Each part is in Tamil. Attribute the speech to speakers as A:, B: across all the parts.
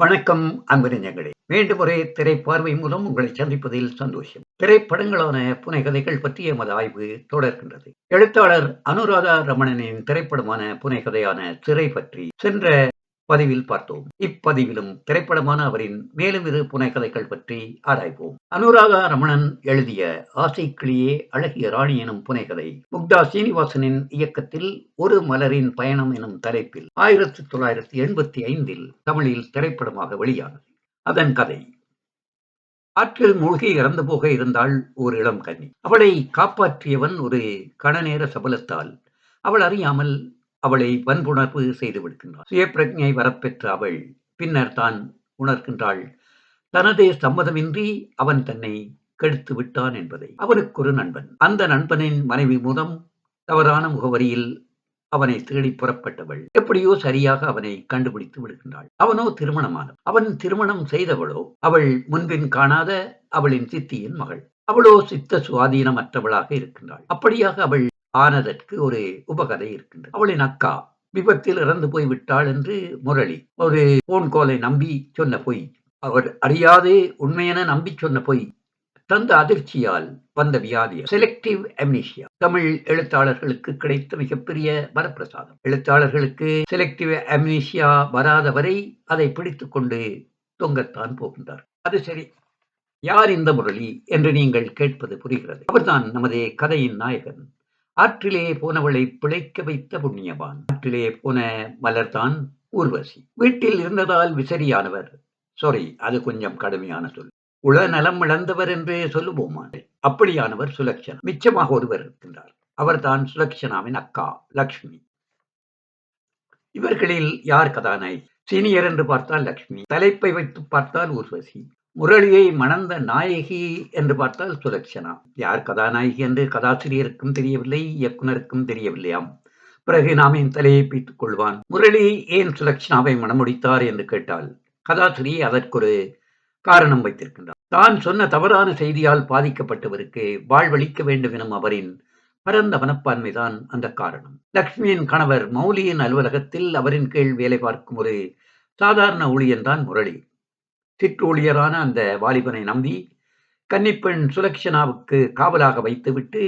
A: வணக்கம் அன்பறிஞர்களே மீண்டும் ஒரே திரைப்பார்வை மூலம் உங்களை சந்திப்பதில் சந்தோஷம். திரைப்படங்களான புனைகதைகள் பற்றிய எமது ஆய்வு தொடர்கின்றது. எழுத்தாளர் அனுராதா ரமணனின் திரைப்படமான புனைகதையான சிறை பற்றி சென்ற பதிவில் பார்த்தோம். இப்பதிவிலும் திரைப்படமான அவரின் மேலும் இரு புனைக்கதைகள் பற்றி ஆராய்வோம். அனுராதா ரமணன் எழுதிய ஆசை கிளியே அழகிய ராணி எனும் புனைகதை முக்தா சீனிவாசனின் இயக்கத்தில் ஒரு மலரின் பயணம் எனும் தலைப்பில் ஆயிரத்தி தொள்ளாயிரத்தி எண்பத்தி ஐந்தில் தமிழில் திரைப்படமாக வெளியானது. அதன் கதை ஆற்றில் மூழ்கி இறந்து போக இருந்தாள் ஒரு இளம் கன்னி. அவளை காப்பாற்றியவன் ஒரு கணநேர சபலத்தால். அவள் அறியாமல் அவளை வன்புணர்வு செய்து விடுகின்றாள். சுயப்பிரஜை வரப்பெற்ற அவள் பின்னர் தான் உணர்கின்றாள். தனது சம்மதமின்றி அவன் தன்னை கெடுத்து விட்டான் என்பதை. அவனுக்கு ஒரு நண்பன். அந்த நண்பனின் மனைவி மூலம் தவறான முகவரியில் அவனை தேடி புறப்பட்டவள். எப்படியோ சரியாக அவனை கண்டுபிடித்து விடுகின்றாள். அவனோ திருமணமானவன் அவன் திருமணம் செய்தவளோ அவள் முன்பின் காணாத அவளின் சித்தியின் மகள். அவளோ சித்த சுவாதீனமற்றவளாக இருக்கின்றாள். அப்படியாக அவள் ஆனதற்கு ஒரு உபகதை இருக்கின்றது. அவளின் அக்கா விபத்தில் இறந்து போய் விட்டாள் என்று முரளி. ஒரு போன் கோலை நம்பி சொன்ன பொய். அவர் அறியாதே உண்மையென நம்பி சொன்ன பொய். தந்த அதிர்ச்சியால் வந்த வியாதி. செலக்டிவ் அம்னீஷியா தமிழ் எழுத்தாளர்களுக்கு கிடைத்த மிகப்பெரிய வரப்பிரசாதம். எழுத்தாளர்களுக்கு செலக்டிவ் அம்னீஷியா வராத வரை அதை பிடித்துக் கொண்டு தொங்கத்தான் போகின்றார். அது சரி. யார் இந்த முரளி என்று நீங்கள் கேட்பது புரிகிறது. அவர்தான் நமது கதையின் நாயகன். ஆற்றிலே போனவளை பிழைக்க வைத்த புண்ணியவான். ஆற்றிலே போன மலர்தான் ஊர்வசி. வீட்டில் இருந்ததால் விசரியானவர். சாரி அது கொஞ்சம் கடுமையான சொல். உள நலம் இழந்தவர் என்றே சொல்லுவோமா? அப்படியானவர் சுலக்ஷனா மிச்சமாக ஒருவர் இருக்கின்றார். அவர்தான் சுலக்ஷனாவின் அக்கா லக்ஷ்மி. இவர்களில் யார் கதாநாயகி? சீனியர் என்று பார்த்தால் லக்ஷ்மி. தலைப்பை வைத்து பார்த்தால் ஊர்வசி. முரளியை மணந்த நாயகி என்று பார்த்தால் சுலக்ஷனா யார் கதாநாயகி என்று கதாசிரியருக்கும் தெரியவில்லை இயக்குனருக்கும் தெரியவில்லையாம். பிறகு நாம் என் தலையை பீத்துக் கொள்வான். முரளி ஏன் சுலக்ஷனாவை மணமுடித்தார் என்று கேட்டால் கதாசிரி அதற்கொரு காரணம் வைத்திருக்கின்றார். தான் சொன்ன தவறான செய்தியால் பாதிக்கப்பட்டவருக்கு வாழ்வளிக்க வேண்டும் எனும் அவரின் பரந்த மனப்பான்மைதான் அந்த காரணம். லக்ஷ்மியின் கணவர் மௌலியின் அலுவலகத்தில் அவரின் கீழ் வேலை பார்க்கும் ஒரு சாதாரண ஊழியன் தான் முரளி. சிற்றூழியரான அந்த வாலிபனை நம்பி கன்னிப்பெண் சுலக்ஷனாவுக்கு காவலாக வைத்துவிட்டு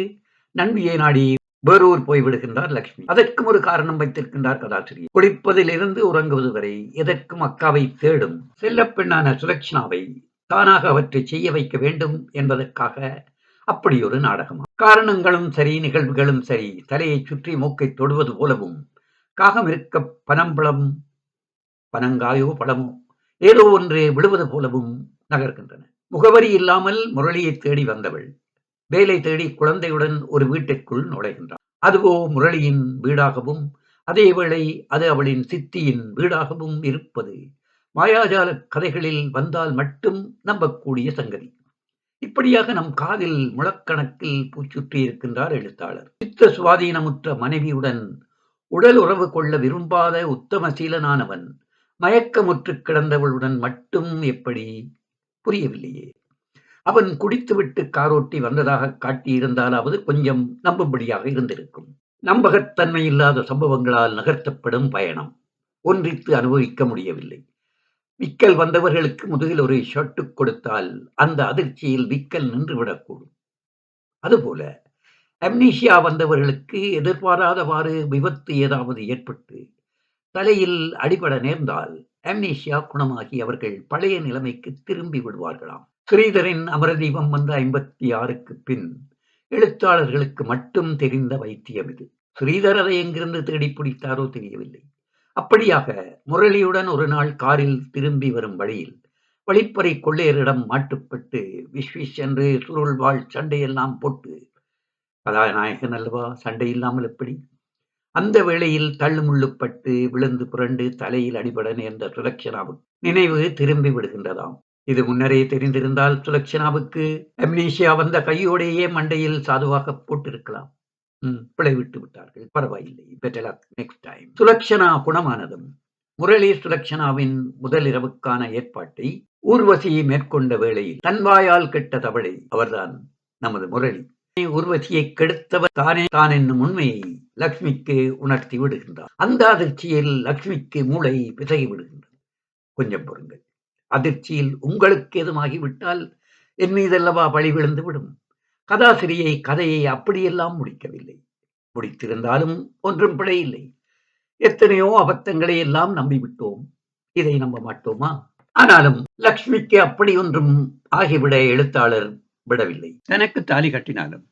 A: நண்பியை நாடி வேறூர் போய்விடுகின்றார் லக்ஷ்மி. அதற்கும் ஒரு காரணம் வைத்திருக்கின்றார் கதாசிரியர் குளிப்பதிலிருந்து உறங்குவது வரை எதற்கும் அக்காவை தேடும் செல்லப்பெண்ணான சுலக்ஷனாவை தானாக அவற்றை செய்ய வைக்க வேண்டும் என்பதற்காக அப்படி ஒரு நாடகம் காரணங்களும் சரி நிகழ்வுகளும் சரி தலையை சுற்றி மூக்கை தொடுவது போலவும் காகம் இருக்க பனம்பழம் பனங்காயோ பழமோ ஏதோ ஒன்றே விழுவது போலவும் நகர்கின்றன. முகவரி இல்லாமல் முரளியை தேடி வந்தவள். வேலை தேடி குழந்தையுடன் ஒரு வீட்டிற்குள் நுழைகின்றாள். அதுவோ முரளியின் வீடாகவும் அதேவேளை அது அவளின் சித்தியின் வீடாகவும் இருப்பது மாயாஜால கதைகளில் வந்தால் மட்டும் நம்பக்கூடிய சங்கதி. இப்படியாக நம் காதில் முழக்கணக்கில் பூச்சுற்றி இருக்கின்றார் எழுத்தாளர். சித்த சுவாதீனமுற்ற மனைவியுடன் உடல் உறவு கொள்ள விரும்பாத உத்தம சீலனானவன் மயக்கமுற்று கிடந்தவளுடன் மட்டும் எப்படி? புரியவில்லையே. அவன் குடித்துவிட்டு காரோட்டி வந்ததாக காட்டியிருந்தாலாவது கொஞ்சம் நம்பும்படியாக இருந்திருக்கும். நம்பகத்தன்மை இல்லாத சம்பவங்களால் நகர்த்தப்படும் பயணம். ஒன்றித்து அனுபவிக்க முடியவில்லை. விக்கல் வந்தவர்களுக்கு முதுகில் ஒரு ஷர்ட்டு கொடுத்தால் அந்த அதிர்ச்சியில் விக்கல் நின்றுவிடக்கூடும். அதுபோல அம்னீஷியா வந்தவர்களுக்கு எதிர்பாராதவாறு விபத்து ஏதாவது ஏற்பட்டு தலையில் அடிபட நேர்ந்தால் அம்னேஷியா குணமாகி அவர்கள் பழைய நிலைமைக்கு திரும்பி விடுவார்களாம். ஸ்ரீதரின் அமரதீபம் வந்த ஐம்பத்தி ஆறுக்கு பின் எழுத்தாளர்களுக்கு மட்டும் தெரிந்த வைத்தியம் இது. ஸ்ரீதர் அதை எங்கிருந்து தேடி பிடித்தாரோ தெரியவில்லை. அப்படியாக முரளியுடன் ஒரு நாள் காரில் திரும்பி வரும் வழியில் வழிப்பறை கொள்ளையரிடம் மாட்டுப்பட்டு விஸ்விஷ் என்று சுருள்வாள் சண்டையெல்லாம் போட்டு கதாநாயகன் அல்லவா சண்டை இல்லாமல் எப்படி? அந்த வேளையில் தள்ளுமுள்ளுப்பட்டு விழுந்து புரண்டு தலையில் அடிபட நேர்ந்த சுலக்ஷனாவுக்கு நினைவு திரும்பி விடுகின்றதாம். இது முன்னரே தெரிந்திருந்தால் சுலக்ஷனாவுக்கு அம்னீஷியா வந்த கையோடையே மண்டையில் சாதுவாக போட்டிருக்கலாம். பிழை விட்டு விட்டார்கள். பரவாயில்லை. பெட்டர் நெக்ஸ்ட் டைம் சுலக்ஷனா குணமானதும் முரளி சுலக்ஷனாவின் முதல் இரவுக்கான ஏற்பாட்டை ஊர்வசி மேற்கொண்ட வேளையில் தன்வாயால் கெட்ட தவளை அவர்தான் நமது முரளி. உருவசியை கெடுத்தவர் தானே தான் என்னும் உண்மையை லக்ஷ்மிக்கு உணர்த்தி விடுகின்றார். அந்த அதிர்ச்சியில் லக்ஷ்மிக்கு மூளை பிசகி விடுகின்றது. கொஞ்சம் பொறுங்கள். அதிர்ச்சியில் உங்களுக்கு எதுமாகிவிட்டால் என் மீதல்லவா பழி விழுந்து விடும். கதாசிரியை கதையை அப்படியெல்லாம் முடிக்கவில்லை. முடித்திருந்தாலும் ஒன்றும் பிழையில்லை எத்தனையோ அபத்தங்களை எல்லாம் நம்பிவிட்டோம். இதை நம்ப மாட்டோமா? ஆனாலும் லக்ஷ்மிக்கு அப்படி ஒன்றும் ஆகிவிட எழுத்தாளர் விடவில்லை. தனக்கு தாலி கட்டினாலும்.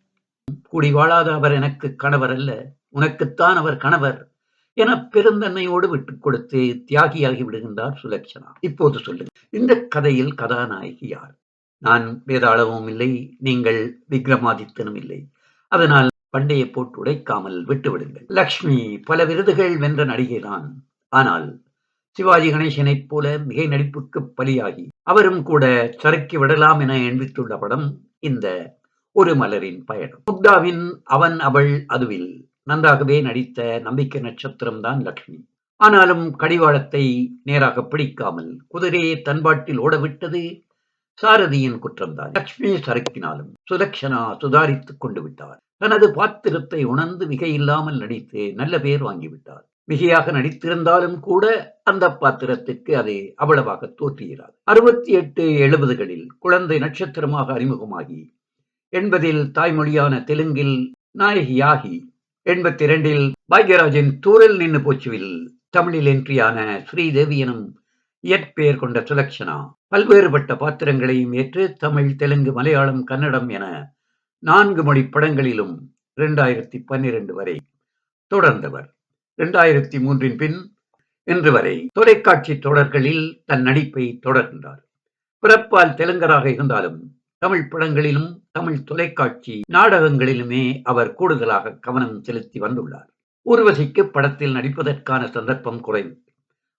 A: கூடி வாழாத அவர் எனக்கு கணவர் அல்ல உனக்குத்தான் அவர் கணவர் என பெருந்தன்மையோடு விட்டுக் கொடுத்து தியாகியாகி விடுகின்றார் சுலட்சணா இப்போது சொல்லுங்க இந்த கதையில் கதாநாயகி யார்? நான் வேதாளமும் இல்லை நீங்கள் விக்ரமாதித்தனும் இல்லை. அதனால் பண்டைய போட்டு உடைக்காமல் விட்டுவிடுங்கள். லக்ஷ்மி பல விருதுகள் வென்ற நடிகைதான். ஆனால் சிவாஜி கணேசனைப் போல மிகை நடிப்புக்கு பலியாகி அவரும் கூட சறுக்கி விடலாம் என எண்பித்துள்ள படம் இந்த ஒரு மலரின் பயணம். முக்தாவின் அவன் அவள் அதுவில் நன்றாகவே நடித்த நம்பிக்கை நட்சத்திரம் தான் லக்ஷ்மி. ஆனாலும் கடிவாளத்தை நேராக பிடிக்காமல் குதிரையை தன்பாட்டில் ஓடவிட்டது சாரதியின் குற்றம்தான். லக்ஷ்மி சறுக்கினாலும் சுலக்ஷனா சுதாரித்துக் கொண்டு விட்டார். தனது பாத்திரத்தை உணர்ந்து மிகையில்லாமல் நடித்து நல்ல பேர் வாங்கிவிட்டார். மிகையாக நடித்திருந்தாலும் கூட அந்த பாத்திரத்திற்கு அது அவ்வளவாக தோற்றுகிறார் அறுபத்தி எட்டு எழுபதுகளில் குழந்தை நட்சத்திரமாக அறிமுகமாகி எண்பதில் தாய்மொழியான தெலுங்கில் நாயகியாகி எண்பத்தி இரண்டில் பாக்யராஜின் தூரல் நின்று போச்சுவில் தமிழில் என்ட்ரியான ஸ்ரீதேவி எனும் இயற்பெயர் கொண்ட சுலக்ஷனா பல்வேறுபட்ட பாத்திரங்களையும் ஏற்று தமிழ் தெலுங்கு மலையாளம் கன்னடம் என நான்கு மொழி படங்களிலும் இரண்டாயிரத்தி பன்னிரண்டு வரை தொடர்ந்தவர். இரண்டாயிரத்தி மூன்றின் பின் இன்று வரை தொலைக்காட்சி தொடர்களில் தன் நடிப்பை தொடர்கின்றார். பிறப்பால் தெலுங்கராக இருந்தாலும் தமிழ் படங்களிலும் தமிழ் தொலைக்காட்சி நாடகங்களிலுமே அவர் கூடுதலாக கவனம் செலுத்தி வந்துள்ளார். ஊர்வசிக்கு படத்தில் நடிப்பதற்கான சந்தர்ப்பம் குறைவு.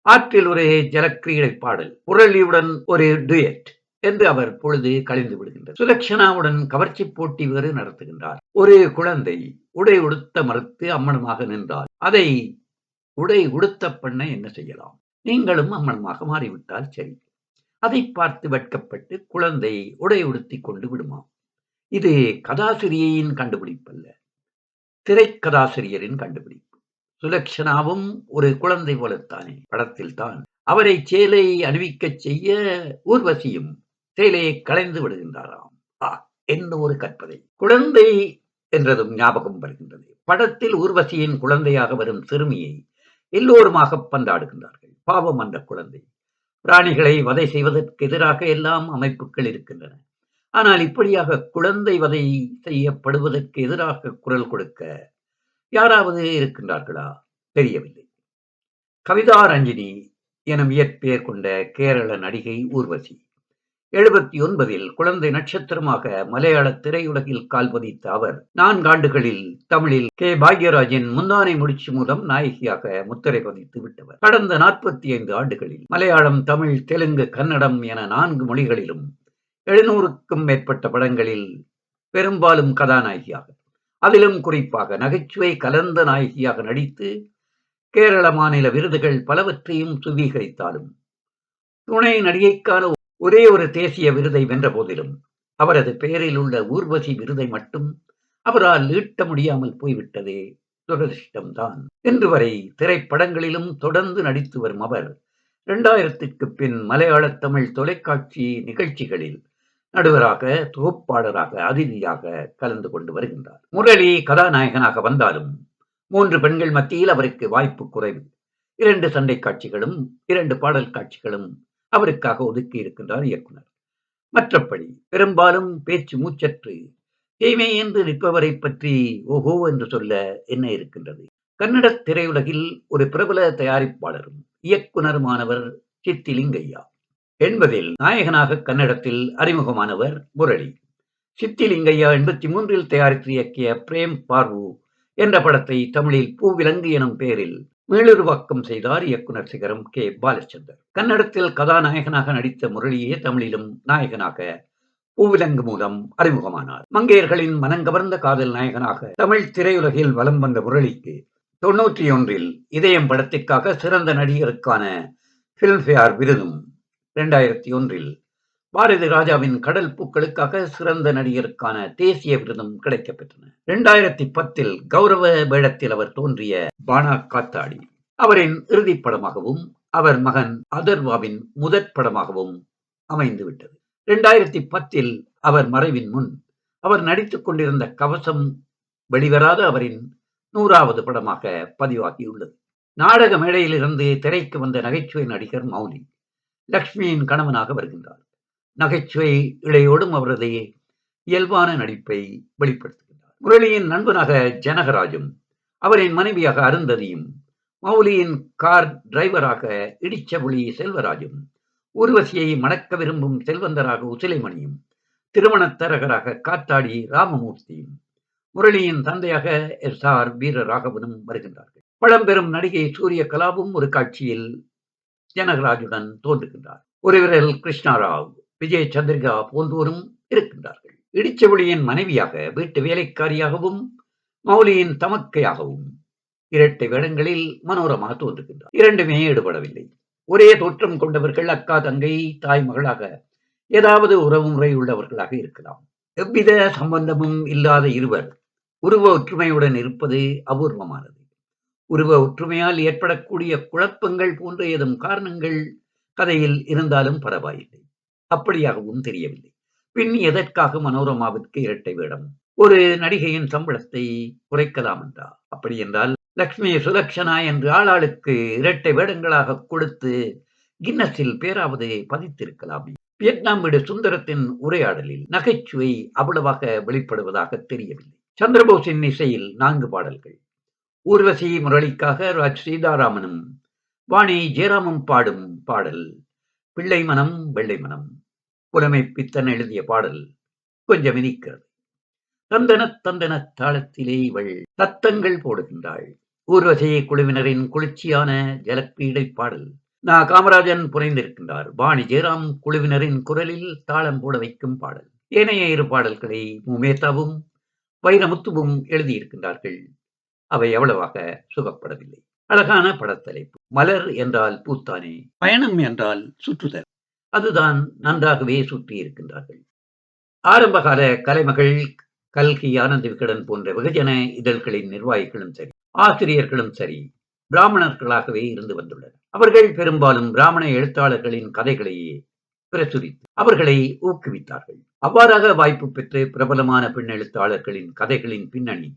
A: ஆற்றில் ஒரு ஜலக்கிரீடை பாடல் முரளியுடன் ஒரு டுயட் என்று அவர் பொழுது கழிந்து விடுகின்றார் சுலக்ஷனாவுடன் கவர்ச்சி போட்டி வேறு நடத்துகின்றார். ஒரு குழந்தை உடை உடுத்த மறுத்து அம்மனமாக நின்றார் அதை உடை உடுத்த பண்ண என்ன செய்யலாம்? நீங்களும் அம்மனமாக மாறிவிட்டால் சரி. அதை பார்த்து வெட்கப்பட்டு குழந்தை உடை உடுத்தி கொண்டு விடுமாம் இது கதாசிரியையின் கண்டுபிடிப்பல்ல. திரைக்கதாசிரியரின் கண்டுபிடிப்பு. சுலக்ஷனாவும் ஒரு குழந்தை போலத்தானே. படத்தில் தான் அவரை சேலை அணிவிக்கச் செய்ய ஊர்வசியும் சேலையை களைந்து விடுகின்றாராம். ஆ என்ன ஒரு கற்பதை. குழந்தை என்றதும் ஞாபகம் வருகின்றது. படத்தில் ஊர்வசியின் குழந்தையாக வரும் சிறுமியை எல்லோருமாக பந்தாடுகின்றார்கள். பாவம் அந்த குழந்தை. பிராணிகளை வதை செய்வதற்கு எதிராக எல்லாம் அமைப்புகள் இருக்கின்றன. ஆனால் இப்படியாக குழந்தை வதை செய்யப்படுவதற்கு எதிராக குரல் கொடுக்க யாராவது இருக்கின்றார்களா? தெரியவில்லை. கவிதா ரஞ்சினி எனும் இயற்பெயர் கொண்ட கேரள நடிகை ஊர்வசி. எழுபத்தி ஒன்பதில் குழந்தை நட்சத்திரமாக மலையாள திரையுலகில் கால் பதித்த அவர் நான்காண்டுகளில் தமிழில் கே. பாக்யராஜின் முந்தானை முடிச்சு மூலம் நாயகியாக முத்திரை பதித்து விட்டவர். கடந்த நாற்பத்தி ஐந்து ஆண்டுகளில் மலையாளம் தமிழ் தெலுங்கு கன்னடம் என நான்கு மொழிகளிலும் எழுநூறுக்கும் மேற்பட்ட படங்களில் பெரும்பாலும் கதாநாயகியாக அதிலும் குறிப்பாக நகைச்சுவை கலந்த நாயகியாக நடித்து கேரள மாநில விருதுகள் பலவற்றையும் சுவீகரித்தாலும் துணை நடிகைக்கான ஒரே ஒரு தேசிய விருதை வென்ற போதிலும் அவரது பெயரில் உள்ள ஊர்வசி விருதை மட்டும் அவரால் ஈட்ட முடியாமல் போய்விட்டதே துரதிருஷ்டம்தான். இன்று வரை திரைப்படங்களிலும் தொடர்ந்து நடித்து வரும் அவர் இரண்டாயிரத்திற்கு பின் மலையாள தமிழ் தொலைக்காட்சி நிகழ்ச்சிகளில் நடுவராக தொகுப்பாளராக அதிதியாக கலந்து கொண்டு வருகின்றார். முரளி கதாநாயகனாக வந்தாலும் மூன்று பெண்கள் மத்தியில் அவருக்கு வாய்ப்பு குறைவு. இரண்டு சண்டை காட்சிகளும் இரண்டு பாடல் காட்சிகளும் அவருக்காக ஒதுக்கி இருக்கின்றார் இயக்குனர். மற்றபடி பெரும்பாலும் பேச்சு மூச்சற்று தீமை என்று நிற்பவரை பற்றி ஓஹோ என்று சொல்ல என்ன இருக்கின்றது? கன்னட திரையுலகில் ஒரு பிரபல தயாரிப்பாளரும் இயக்குனருமானவர் சித்திலிங்கையா என்பதில் நாயகனாக கன்னடத்தில் அறிமுகமானவர் முரளி. சித்திலிங்கையா எண்பத்தி மூன்றில் தயாரித்து இயக்கிய பிரேம் பார்வு என்ற படத்தை தமிழில் பூவிலங்கு எனும் பெயரில் மீளுருவாக்கம் செய்தார் இயக்குனர் சிகரம் கே. பாலச்சந்தர். கன்னடத்தில் கதாநாயகனாக நடித்த முரளியே தமிழிலும் நாயகனாக பூவிலங்கு மூலம் அறிமுகமானார். மங்கையர்களின் மனங்கவர்ந்த காதல் நாயகனாக தமிழ் திரையுலகில் வலம் வந்த முரளிக்கு தொன்னூற்றி ஒன்றில் இதயம் படத்திற்காக சிறந்த நடிகருக்கான பிலிம்ஃபேர் விருதும் இரண்டாயிரத்தி ஒன்றில் பாரதி ராஜாவின் கடல் பூக்களுக்காக சிறந்த நடிகருக்கான தேசிய விருதும் கிடைக்கப்பெற்றன. இரண்டாயிரத்தி பத்தில் கௌரவ வேடத்தில் அவர் தோன்றிய பானா காத்தாடி அவரின் இறுதிப் படமாகவும் அவர் மகன் அதர்வாவின் முதற் படமாகவும் அமைந்துவிட்டது. இரண்டாயிரத்தி பத்தில் அவர் மறைவின் முன் அவர் நடித்துக் கொண்டிருந்த கவசம் வெளிவராத அவரின் நூறாவது படமாக பதிவாகியுள்ளது. நாடக மேடையிலிருந்து திரைக்கு வந்த நகைச்சுவை நடிகர் மௌலி லக்ஷ்மியின் கணவனாக வருகின்றார். நகைச்சுவை இழையோடும் அவரது இயல்பான நடிப்பை வெளிப்படுத்துகின்றார். முரளியின் நண்பனாக ஜனகராஜும் அவரின் மனைவியாக அருந்ததியும் மௌலியின் கார் டிரைவராக இடிச்சபுளி செல்வராஜும் ஊர்வசியை மணக்க விரும்பும் செல்வந்தராக உசிலைமணியும் திருமணத்தரகராக காத்தாடி ராமமூர்த்தியும் முரளியின் தந்தையாக எஸ் ஆர் வீரராகவனும் வருகின்றார்கள். பழம்பெரும் நடிகை சூரிய கலாவும் ஒரு காட்சியில் ஜனகராஜுடன் தோன்றுகின்றார். ஒரு விரல் கிருஷ்ணாராவ் விஜய சந்திரிகா போன்றோரும் இருக்கின்றார்கள். இடிச்சவழியின் மனைவியாக வீட்டு வேலைக்காரியாகவும் மௌலியின் தமக்கையாகவும் இரட்டை வேடங்களில் மனோரமாக தோன்றுகின்றார். இரண்டுமே ஈடுபடவில்லை. ஒரே தோற்றம் கொண்டவர்கள் அக்கா தங்கை தாய் மகளாக ஏதாவது உறவு முறை உள்ளவர்களாக இருக்கலாம். எவ்வித சம்பந்தமும் இல்லாத இருவர் உருவ ஒற்றுமையுடன் இருப்பது அபூர்வமானது. உருவ ஒற்றுமையால் ஏற்படக்கூடிய குழப்பங்கள் போன்ற ஏதும் காரணங்கள் கதையில் இருந்தாலும் பரவாயில்லை. அப்படியாகவும் தெரியவில்லை. பின் எதற்காக மனோரமாவிற்கு இரட்டை வேடம்? ஒரு நடிகையின் சம்பளத்தை குறைக்கலாம் என்றா அப்படி என்றால் லக்ஷ்மி சுலக்ஷனா என்று ஆளாளுக்கு இரட்டை வேடங்களாக கொடுத்து கின்னஸில் பேராவது பதித்திருக்கலாம். வியட்நாம் வீடு சுந்தரத்தின் உரையாடலில் நகைச்சுவை அவ்வளவாக வெளிப்படுவதாக தெரியவில்லை. சந்திரபோஸின் இசையில் நான்கு பாடல்கள். ஊர்வசி முரளிக்காக ராஜ் சீதாராமனும் வாணி ஜெயராமும் பாடும் பாடல் பிள்ளை மனம் வெள்ளை மனம் புலமை பித்தன் எழுதிய பாடல் கொஞ்சம் இனிக்கிறது. தந்தன தந்தன தாளத்திலே இவள் தத்தங்கள் போடுகின்றாள். ஊர்வசி குழுவினரின் குளிர்ச்சியான ஜலப்பீடை பாடல். நா. காமராஜன் புனைந்திருக்கின்றார். வாணி ஜெயராம் குழுவினரின் குரலில் தாளம் போட வைக்கும் பாடல். ஏனைய இரு பாடல்களை முமேதாவும் வைரமுத்துவும் எழுதியிருக்கின்றார்கள். அவை அவ்வளவாக சுகப்படவில்லை. அழகான படத்தலைப்பு. மலர் என்றால் பூத்தானே? பயணம் என்றால் சுற்றுதல். அதுதான் நன்றாகவே சுற்றி இருக்கின்றார்கள் ஆரம்பகால கலைமகள் கல்கி ஆனந்த விகடன் போன்ற வெகுஜன இதழ்களின் நிர்வாகிகளும் சரி ஆசிரியர்களும் சரி பிராமணர்களாகவே இருந்து வந்துள்ளனர். அவர்கள் பெரும்பாலும் பிராமண எழுத்தாளர்களின் கதைகளையே பிரசுரித்து அவர்களை ஊக்குவித்தார்கள். அவ்வாறாக வாய்ப்பு பெற்று பிரபலமான பெண் எழுத்தாளர்களின் கதைகளின் பின்னணி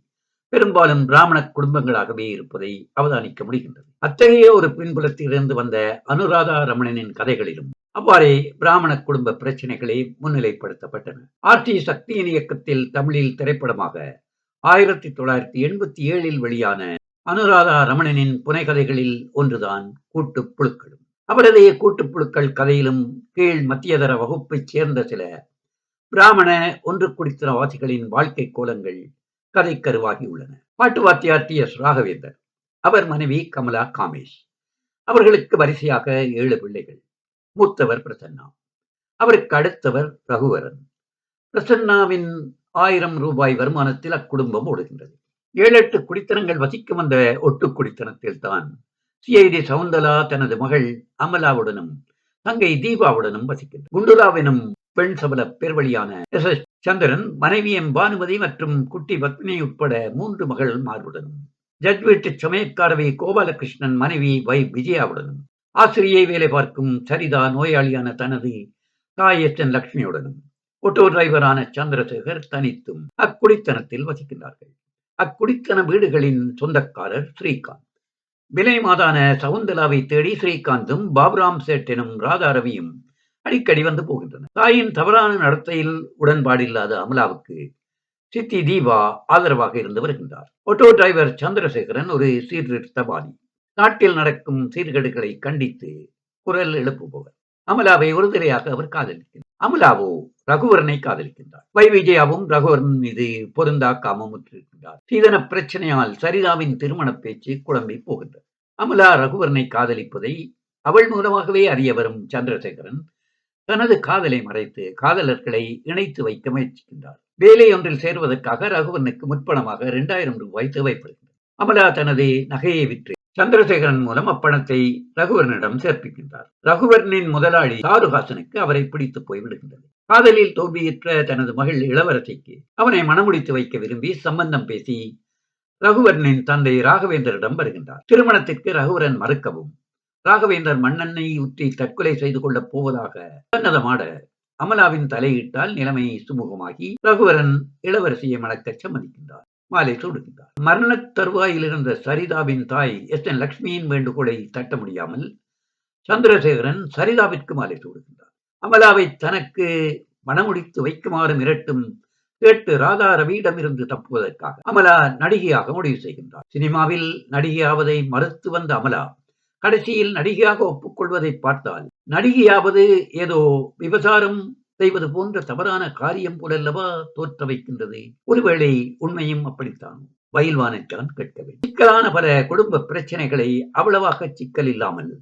A: பெரும்பாலும் பிராமண குடும்பங்களாகவே இருப்பதை அவதானிக்க முடிகின்றது. அத்தகைய ஒரு பின்புலத்திலிருந்து வந்த அனுராதா ரமணனின் கதைகளிலும் அவ்வாறே பிராமண குடும்ப பிரச்சனைகளை முன்னிலைப்படுத்தப்பட்டன. ஆர்டி சக்தியின் இயக்கத்தில் தமிழில் திரைப்படமாக ஆயிரத்தி தொள்ளாயிரத்தி எண்பத்தி ஏழில் வெளியான அனுராதா ரமணனின் புனைகதைகளில் ஒன்றுதான் கூட்டு புழுக்களும். அவரது கூட்டுப் புழுக்கள் கதையிலும் கீழ் மத்தியதர வகுப்பைச் சேர்ந்த சில பிராமண ஒன்று குடித்தனவாசிகளின் வாழ்க்கை கோலங்கள் கதை கருவாகியுள்ளன. பாட்டு வாத்தியார் டி எஸ் ராகவேந்தர் அவர் மனைவி கமலா காமேஷ். அவர்களுக்கு வரிசையாக ஏழு பிள்ளைகள். மூத்தவர் பிரசன்னா. அவருக்கு அடுத்தவர் ரகுவரன். பிரசன்னாவின் ஆயிரம் ரூபாய் வருமானத்தில் அக்குடும்பம் ஓடுகின்றது. ஏழு எட்டு குடித்தனங்கள் வசிக்கும் அந்த ஒட்டு குடித்தனத்தில் தான் சிஐடி சவுந்தலா தனது மகள் அமலாவுடனும் தங்கை தீபாவுடனும் வசிக்கின்றார் குண்டுலாவினும் பெண் சபல பேர்வழியான எஸ். எஸ். சந்திரன் மனைவியம் பானுமதி மற்றும் குட்டி பத்மினி உட்பட மூன்று மகள் மார்புடனும் ஜட் வீட்டு சமயக்காரவி கோபாலகிருஷ்ணன் மனைவி வை. விஜயாவுடனும் ஆசிரியை வேலை பார்க்கும் சரிதா நோயாளியான தனது தாய் லக்ஷ்மியுடனும் என் டிரைவரான சந்திரசேகர் தனித்தும் அக்குடித்தனத்தில் வசிக்கின்றார்கள். அக்குடித்தன வீடுகளின் சொந்தக்காரர் ஸ்ரீகாந்த். விலை மாதான சவுந்தலாவை தேடி ஸ்ரீகாந்தும் பாபுராம் சேட் எனும் ராதாரவியும் அடிக்கடி வந்து போகின்றனர். தாயின் தவறான நடத்தையில் உடன்பாடில்லாத அமலாவுக்கு சித்தி தீபா ஆதரவாக இருந்து வருகின்றார். ஆட்டோ டிரைவர் சந்திரசேகரன் ஒரு சீர்திருத்தவாதி நாட்டில் நடக்கும் சீர்கேடுகளை கண்டித்து குரல் எழுப்புபவர். அமலாவை ஒருதலையாக அவர் காதலிக்கிறார் அமலாவோ ரகுவரனை காதலிக்கின்றார். வை விஜயாவும் ரகுவரன் மீது பொருந்தா காமமுற்றிருக்கின்றார் சீதன பிரச்சனையால் சரிதாவின் திருமண பேச்சு குழம்பி போகின்றது. அமலா ரகுவரனை காதலிப்பதை அவள் மூலமாகவே அறிய வரும் சந்திரசேகரன் தனது காதலை மறைத்து காதலர்களை இணைத்து வைக்க முயற்சிக்கின்றார். வேலை ஒன்றில் சேர்வதற்காக ரகுவனுக்கு முற்பணமாக இரண்டாயிரம் ரூபாய் தேவைப்படுகிறது அமலா தனது நகையை விற்று சந்திரசேகரன் மூலம் அப்பணத்தை ரகுவரனிடம் சேர்ப்பிக்கின்றார். ரகுவரனின் முதலாளி சாருஹாசனுக்கு அவரை பிடித்து போய் விடுகின்றது. காதலில் தோல்வியுற்ற தனது மகள் இளவரசிக்கு அவனை மணமுடித்து வைக்க விரும்பி சம்பந்தம் பேசி ரகுவரனின் தந்தை ராகவேந்தரிடம் வருகின்றார். திருமணத்திற்கு ரகுவரன் மறுக்கவும் ராகவேந்தர் மண்ணெண்ணை ஊற்றி தற்கொலை செய்து கொள்ளப் போவதாக சன்னதமாட அமலாவின் தலையிட்டால் நிலைமை சுமூகமாகி ரகுவரன் இளவரசியை மணக்கச் சம்மதிக்கின்றார். மாலை சூடுகின்றார் மரணத் தருவாயில் இருந்த சரிதாவின் தாய் எஸ் என் லக்ஷ்மியின் வேண்டுகோளை தட்ட முடியாமல் சந்திரசேகரன் சரிதாவிற்கு மாலை சூடுகின்றார் அமலாவை தனக்கு மணமுடித்து வைக்குமாறு மிரட்டும் கேட்டு ராதா ரவியிடமிருந்து தப்புவதற்காக அமலா நடிகையாக முடிவு செய்கின்றார். சினிமாவில் நடிகையாவதை மறுத்து வந்த அமலா கடைசியில் நடிகையாக ஒப்புக்கொள்வதை பார்த்தால் நடிகையாவது ஏதோ விபசாரம் செய்வது போன்ற தவறான காரியம் போலல்லவா தோற்ற வைக்கின்றது? ஒருவேளை உண்மையும் அப்படித்தான். வயல்வானைத்தான் கேட்கவே சிக்கலான பல குடும்ப பிரச்சனைகளை அவ்வளவாக சிக்கல் இல்லாமல்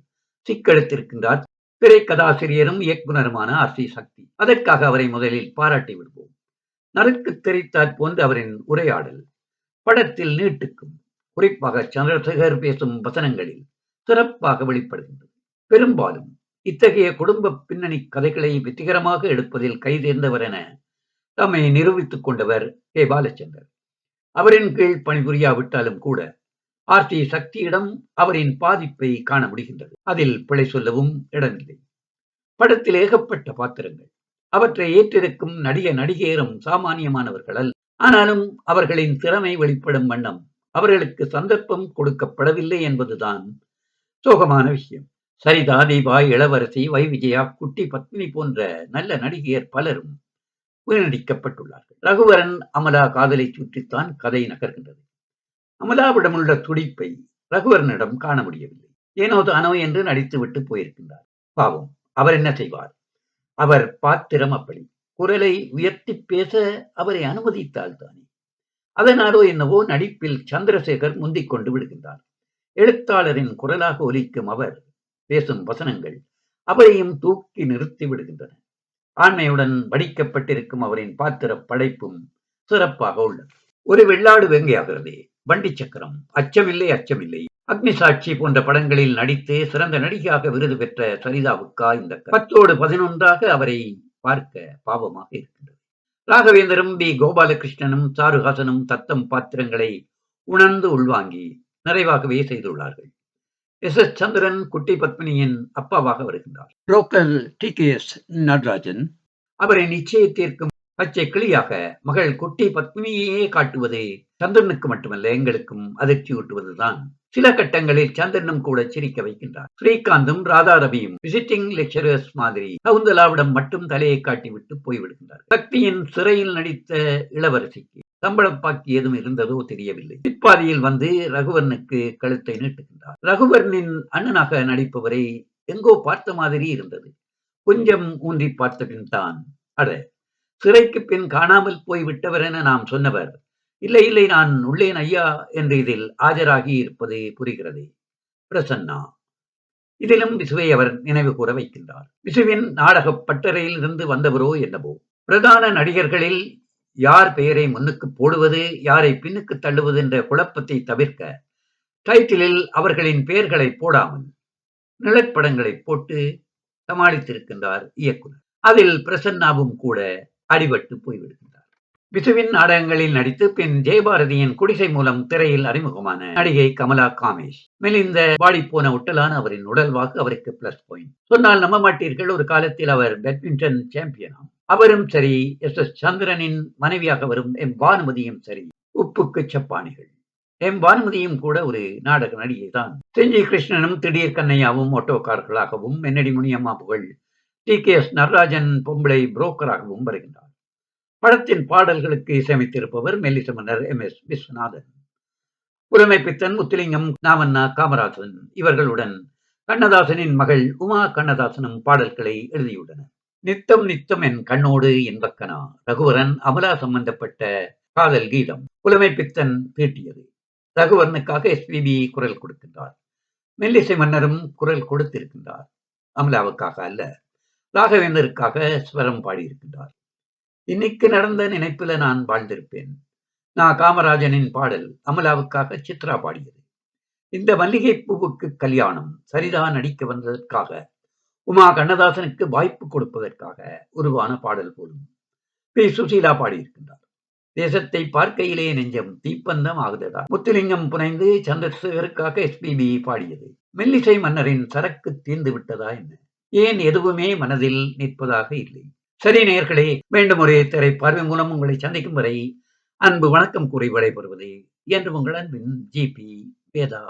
A: சிக்கெடுத்திருக்கின்றார் திரைக்கதாசிரியரும் இயக்குனருமான ஆர் சி சக்தி. அதற்காக அவரை முதலில் பாராட்டி விடுவோம். நறுக்கு தெரித்தாற் போன்ற அவரின் உரையாடல் படத்தில் நீட்டுக்கும் குறிப்பாக சந்திரசேகர் பேசும் வசனங்களில் சிறப்பாக வெளிப்படுகின்றது. பெரும்பாலும் இத்தகைய குடும்ப பின்னணி கதைகளை வெற்றிகரமாக எடுப்பதில் கைதேர்ந்தவர் என தம்மை நிரூபித்துக் கொண்டவர் கே. பாலச்சந்தர். அவரின் கீழ் பணிபுரியாவிட்டாலும் கூட ஆர் டி சக்தியிடம் அவரின் பாதிப்பை காண முடிகின்றது. அதில் பிழை சொல்லவும் இடமில்லை. படத்தில் ஏகப்பட்ட பாத்திரங்கள். அவற்றை ஏற்றிருக்கும் நடிக நடிகையரும் சாமானியமானவர்கள் அல்ல. ஆனாலும் அவர்களின் திறமை வெளிப்படும் வண்ணம் அவர்களுக்கு சந்தர்ப்பம் கொடுக்கப்படவில்லை என்பதுதான் சோகமான விஷயம். சரிதா தீபா இளவரசி வைவிஜயா குட்டி பத்மினி போன்ற நல்ல நடிகையர் பலரும் வீணடிக்கப்பட்டுள்ளார்கள். ரகுவரன் அமலா காதலை சுற்றித்தான் கதை நகர்கின்றது. அமலாவிடமுள்ள துடிப்பை ரகுவரனிடம் காண முடியவில்லை. ஏனோ தானோ என்று நடித்துவிட்டு போயிருக்கின்றார். பாவம் அவர் என்ன செய்வார்? அவர் பாத்திரம் அப்படி. குரலை உயர்த்தி பேச அவரை அனுமதித்தால் தானே. அதனாலோ என்னவோ நடிப்பில் சந்திரசேகர் முந்திக் கொண்டு விடுகின்றார். எழுத்தாளரின் குரலாக ஒலிக்கும் அவர் பேசும் வசனங்கள் அவரையும் தூக்கி நிறுத்தி விடுகின்றன. ஆண்மையுடன் வடிக்கப்பட்டிருக்கும் அவரின் பாத்திர படைப்பும் சிறப்பாக உள்ளது. ஒரு வெள்ளாடு வெங்கையாகிறதே வண்டி சக்கரம் அச்சமில்லை அச்சமில்லை. அக்னி சாட்சி போன்ற படங்களில் நடித்து சிறந்த நடிகையாக விருது பெற்ற சரிதாவுக்கா இந்த பத்தோடு பதினொன்றாக அவரை பார்க்க பாவமாக இருக்கின்றது. ராகவேந்தரும் பி கோபாலகிருஷ்ணனும் சாருஹாசனும் தத்தம் பாத்திரங்களை உணர்ந்து உள்வாங்கி நிறைவாகவே செய்துள்ளார்கள். எஸ் எஸ் சந்திரன் குட்டி பத்மினியின் அப்பாவாக வருகின்றார். Broker T K S Natarajan. அவரை நிச்சயத்திற்கும் பச்சை கிளியாக மகள் குட்டி பத்மினியே காட்டுவது சந்திரனுக்கு மட்டுமல்ல எங்களுக்கும் அதிர்ச்சி ஊட்டுவதுதான். சில கட்டங்களில் சந்திரனும் கூட சிரிக்க வைக்கின்றார். ஸ்ரீகாந்தும் ராதா ரவியும் விசிட்டிங் லெக்சரர்ஸ் மாதிரி சவுந்தலாவிடம் மட்டும் தலையை காட்டிவிட்டு போய்விடுகின்றார் சக்தியின் சிறையில் நடித்த இளவரசிக்கு சம்பளப்பாக்கி ஏதும் இருந்ததோ தெரியவில்லை. பிற்பாதையில் வந்து ரகுவரனுக்கு கழுத்தை நீட்டுகின்றார். ரகுவரனின் அண்ணனாக நடிப்பவரை எங்கோ பார்த்த மாதிரி இருந்தது. கொஞ்சம் ஊன்றி பார்த்த தான் அட சிறைக்கு பின் காணாமல் போய் விட்டவர் என நாம் சொன்னவர். இல்லை இல்லை நான் உள்ளேன் ஐயா என்று இதில் ஆஜராகி இருப்பது புரிகிறது. பிரசன்னா இதிலும் விசுவை அவர் நினைவு கூற வைக்கின்றார். விசுவின் நாடக பட்டறையில் இருந்து வந்தவரோ என்னவோ. பிரதான நடிகர்களில் யார் பெயரை முன்னுக்கு போடுவது யாரை பின்னுக்கு தள்ளுவது என்ற குழப்பத்தை தவிர்க்க டைட்டிலில் அவர்களின் பெயர்களை போடாமல் நிழற்படங்களை போட்டு சமாளித்திருக்கின்றார் இயக்குனர். அதில் பிரசன்னாவும் கூட அடிபட்டு போய்விடுகின்றார். விசுவின் நாடகங்களில் நடித்து பின் ஜெயபாரதியின் குடிசை மூலம் திரையில் அறிமுகமான நடிகை கமலா காமேஷ். மெலிந்த போன உட்டலான அவரின் உடல்வாக்கு அவருக்கு பிளஸ் பாயிண்ட் சொன்னால் நம்ப மாட்டீர்கள். ஒரு காலத்தில் அவர் பேட்மிண்டன் சாம்பியனாம் அவரும் சரி. எஸ். எஸ். சந்திரனின் மனைவியாக வரும் எம். பானுமதியும் சரி. உப்புக்கு சப்பானிகள். எம். பானுமதியும் கூட ஒரு நாடக நடிகை தான். செஞ்சி கிருஷ்ணனும் திடீர் கண்ணையாவும் ஓட்டோக்காரர்களாகவும் மென்னடி முனியம்மா புகழ்? டி. கே. எஸ். நடராஜன் பொம்பளை புரோக்கராகவும் வருகின்றார். படத்தின் பாடல்களுக்கு இசையமைத்திருப்பவர் மெல்லிசமன்னர் எம். எஸ். விஸ்வநாதன். புலமை பித்தன் முத்துலிங்கம் நாமன்னா காமராஜன் இவர்களுடன் கண்ணதாசனின் மகள் உமா கண்ணதாசனும் பாடல்களை எழுதியுள்ளனர். நித்தம் நித்தம் என் கண்ணோடு என்பக்கனா ரகுவரன் அமலா சம்பந்தப்பட்ட காதல் கீதம். புலமை பித்தன் தீட்டியது ரகுவரனுக்காக எஸ்பிபி குரல் கொடுக்கின்றார். மெல்லிசை மன்னரும் குரல் கொடுத்திருக்கின்றார். அமலாவுக்காக அல்ல ராகவேந்தருக்காக ஸ்வரம் பாடியிருக்கின்றார். இன்னைக்கு நடந்த நினைப்பில நான் வாழ்ந்திருப்பேன். நான் காமராஜனின் பாடல் அமலாவுக்காக சித்ரா பாடியது. இந்த மல்லிகை பூவுக்கு கல்யாணம் சரிதான் நடிக்க வந்ததற்காக உமா கண்ணதாசனுக்கு வாய்ப்பு கொடுப்பதற்காக உருவான பாடல் போலும் பி. சுசீலா பாடியிருக்கின்றார். தேசத்தை பார்க்கையிலே நெஞ்சம் தீப்பந்தம் ஆகுதடா. முத்துலிங்கம் புனைந்து சந்திரசேகருக்காக எஸ்பிபி பாடியது. மெல்லிசை மன்னரின் சரக்கு தீர்ந்து விட்டதா என்ன? ஏன் எதுவுமே மனதில் நிற்பதாக இல்லை. சரி நேயர்களே மீண்டும் ஒரு திரைப்பார்வை மூலம் உங்களை சந்திக்கும் வரை அன்பு வணக்கம் கூறி விடைபெறுவது என்று உங்கள் அன்பின் ஜிபி வேதா.